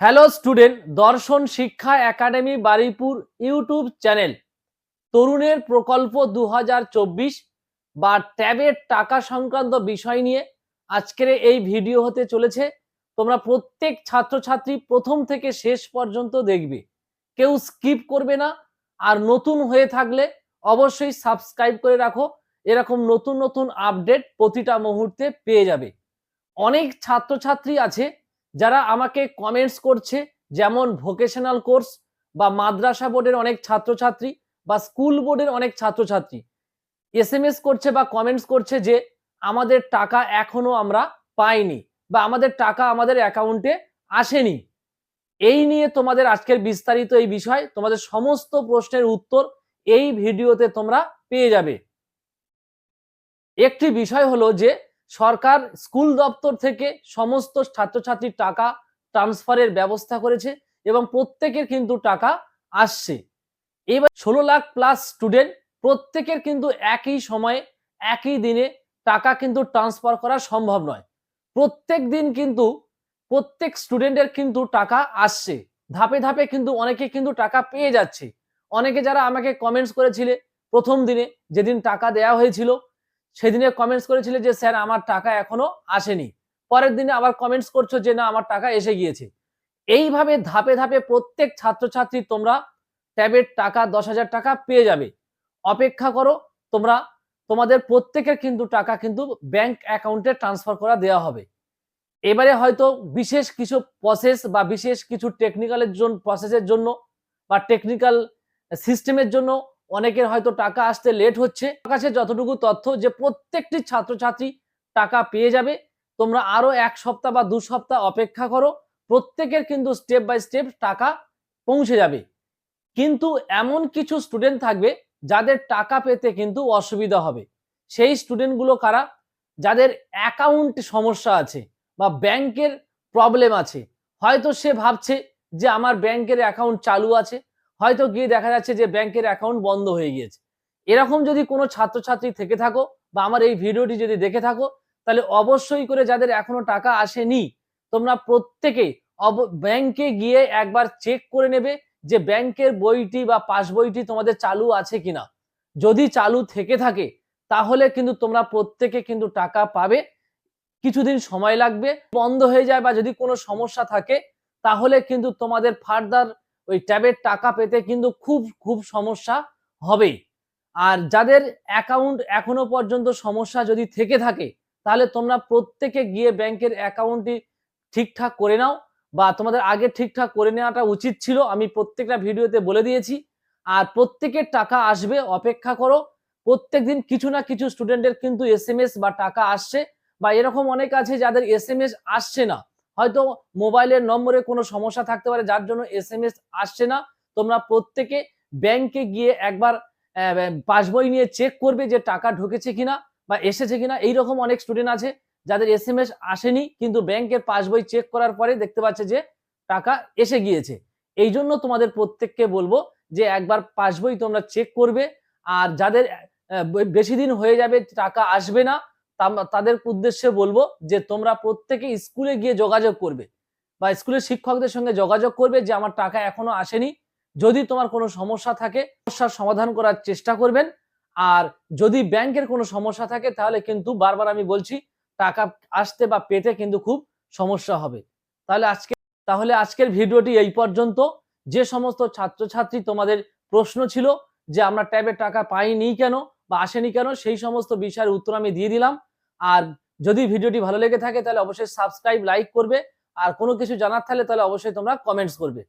Hello student দর্শন শিক্ষা academy Baruipur YouTube channel. তরুণের প্রকল্প দু হাজার চব্বিশ বা ট্যাবের টাকা সংক্রান্ত বিষয় নিয়ে আজকের এই ভিডিও হতে চলেছে। তোমরা প্রত্যেক ছাত্রছাত্রী প্রথম থেকে শেষ পর্যন্ত দেখবে। কেউ স্কিপ করবে না। আর নতুন হয়ে থাকলে অবশ্যই সাবস্ক্রাইব করে রাখো। এরকম নতুন নতুন আপডেট প্রতিটা মুহূর্তে পেয়ে যাবে। অনেক ছাত্রছাত্রী আছে যারা আমাকে কমেন্টস করছে, যেমন ভোকেশনাল কোর্স বা মাদ্রাসা বোর্ডের অনেক ছাত্রছাত্রী বা স্কুল বোর্ডের অনেক ছাত্রছাত্রী এস এম এস করছে বা কমেন্টস করছে যে আমাদের টাকা এখনও আমরা পাইনি বা আমাদের টাকা আমাদের অ্যাকাউন্টে আসেনি। এই নিয়ে তোমাদের আজকের বিস্তারিত এই বিষয়, তোমাদের সমস্ত প্রশ্নের উত্তর এই ভিডিওতে তোমরা পেয়ে যাবে। একটি বিষয় হলো যে সরকার স্কুল দপ্তর থেকে সমস্ত ছাত্রছাত্রীর টাকা ট্রান্সফারের ব্যবস্থা করেছে এবং প্রত্যেকের কিন্তু টাকা আসছে। এবার ষোলো লাখ প্লাস স্টুডেন্ট প্রত্যেকের কিন্তু একই সময়ে, একই দিনে টাকা কিন্তু ট্রান্সফার করা সম্ভব নয়। প্রত্যেক দিন কিন্তু প্রত্যেক স্টুডেন্টের কিন্তু টাকা আসছে। ধাপে ধাপে কিন্তু অনেকে কিন্তু টাকা পেয়ে যাচ্ছে। অনেকে যারা আমাকে কমেন্টস করেছিলে প্রথম দিনে যেদিন টাকা দেয়া হয়েছিল সেদিনে কমেন্টস করেছিলে যে, স্যার, আমার টাকা এখনও আসেনি। পরের দিনে আবার কমেন্টস করছ যে, না, আমার টাকা এসে গিয়েছে। এইভাবে ধাপে ধাপে প্রত্যেক ছাত্রছাত্রী তোমরা ট্যাবের টাকা দশ হাজার টাকা পেয়ে যাবে। অপেক্ষা করো, তোমরা, তোমাদের প্রত্যেকের কিন্তু টাকা কিন্তু ব্যাংক অ্যাকাউন্টে ট্রান্সফার করা দেওয়া হবে। এবারে হয়তো বিশেষ কিছু প্রসেস বা বিশেষ কিছু টেকনিক্যালের জন্য প্রসেসের জন্য বা টেকনিক্যাল সিস্টেমের জন্য অনেকের হয়তো টাকা আসতে লেট হচ্ছে। কাছে যতটুকু তথ্য যে প্রত্যেকটি ছাত্রছাত্রী টাকা পেয়ে যাবে, তোমরা আরও এক সপ্তাহ বা দু সপ্তাহ অপেক্ষা করো, প্রত্যেকের কিন্তু স্টেপ বাই স্টেপ টাকা পৌঁছে যাবে। কিন্তু এমন কিছু স্টুডেন্ট থাকবে যাদের টাকা পেতে কিন্তু অসুবিধা হবে। সেই স্টুডেন্টগুলো কারা? যাদের অ্যাকাউন্ট সমস্যা আছে বা ব্যাংকের প্রবলেম আছে। হয়তো সে ভাবছে যে আমার ব্যাংকের অ্যাকাউন্ট চালু আছে হয়তো গিয়ে দেখা যাচ্ছে যে ব্যাংকের অ্যাকাউন্ট বন্ধ হয়ে গিয়েছে। এরকম যদি কোনো ছাত্রছাত্রী থেকে থাকো বা আমার এই ভিডিওটি যদি দেখে থাকো, তাহলে অবশ্যই করে যাদের এখনও টাকা আসেনি, তোমরা প্রত্যেকে ব্যাংকে গিয়ে একবার চেক করে নেবে যে ব্যাংকের বইটি বা পাস বইটি তোমাদের চালু আছে কিনা। যদি চালু থেকে থাকে, তাহলে কিন্তু তোমরা প্রত্যেকে কিন্তু টাকা পাবে, কিছুদিন সময় লাগবে, বন্ধ হয়ে যায় বা যদি কোনো সমস্যা থাকে, তাহলে কিন্তু তোমাদের ফার্দার ওই ট্যাবের টাকা পেতে কিন্তু খুব খুব সমস্যা হবে আর যাদের অ্যাকাউন্ট এখনও পর্যন্ত সমস্যা যদি থেকে থাকে, তাহলে তোমরা প্রত্যেকে গিয়ে ব্যাংকের অ্যাকাউন্টটি ঠিকঠাক করে নাও বা তোমাদের আগে ঠিকঠাক করে নেওয়াটা উচিত ছিল, আমি প্রত্যেকটা ভিডিওতে বলে দিয়েছি। আর প্রত্যেকের টাকা আসবে, অপেক্ষা করো। প্রত্যেক দিন কিছু না কিছু স্টুডেন্টের কিন্তু এস বা টাকা আসছে বা এরকম অনেক আছে যাদের এস আসছে না। হয়তো মোবাইলের নম্বরে কোনো সমস্যা থাকতে পারে, যার জন্য এস আসছে না। তোমরা প্রত্যেকে ব্যাংকে গিয়ে একবার পাসবই নিয়ে চেক করবে যে টাকা ঢুকেছে কিনা বা এসেছে কিনা। এইরকম অনেক স্টুডেন্ট আছে, যাদের এস আসেনি, কিন্তু ব্যাংকের পাসবই চেক করার পরে দেখতে পাচ্ছে যে টাকা এসে গিয়েছে। এই জন্য তোমাদের প্রত্যেককে বলব যে একবার পাসবই তোমরা চেক করবে। আর যাদের বেশি দিন হয়ে যাবে, টাকা আসবে না তাদের উদ্দেশ্যে বলব যে তোমরা প্রত্যেকে স্কুলে গিয়ে যোগাযোগ করবে বা স্কুলের শিক্ষকদের সঙ্গে যোগাযোগ করবে যে আমার টাকা এখনও আসেনি। যদি তোমার কোনো সমস্যা থাকে, সমস্যার সমাধান করার চেষ্টা করবেন। আর যদি ব্যাংকের কোনো সমস্যা থাকে, তাহলে কিন্তু বারবার আমি বলছি, টাকা আসতে বা পেতে কিন্তু খুব সমস্যা হবে। তাহলে আজকে, তাহলে আজকের ভিডিওটি এই পর্যন্ত। যে সমস্ত ছাত্রছাত্রী তোমাদের প্রশ্ন ছিল যে আমরা ট্যাবের টাকা পাইনি কেন বা আসেনি কেন, সেই সমস্ত বিষয়ের উত্তর আমি দিয়ে দিলাম। আর যদি ভিডিওটি ভালো লেগে থাকে তাহলে অবশ্যই সাবস্ক্রাইব লাইক করবে। আর কোনো কিছু জানার থাকলে তাহলে অবশ্যই তোমরা কমেন্টস করবে।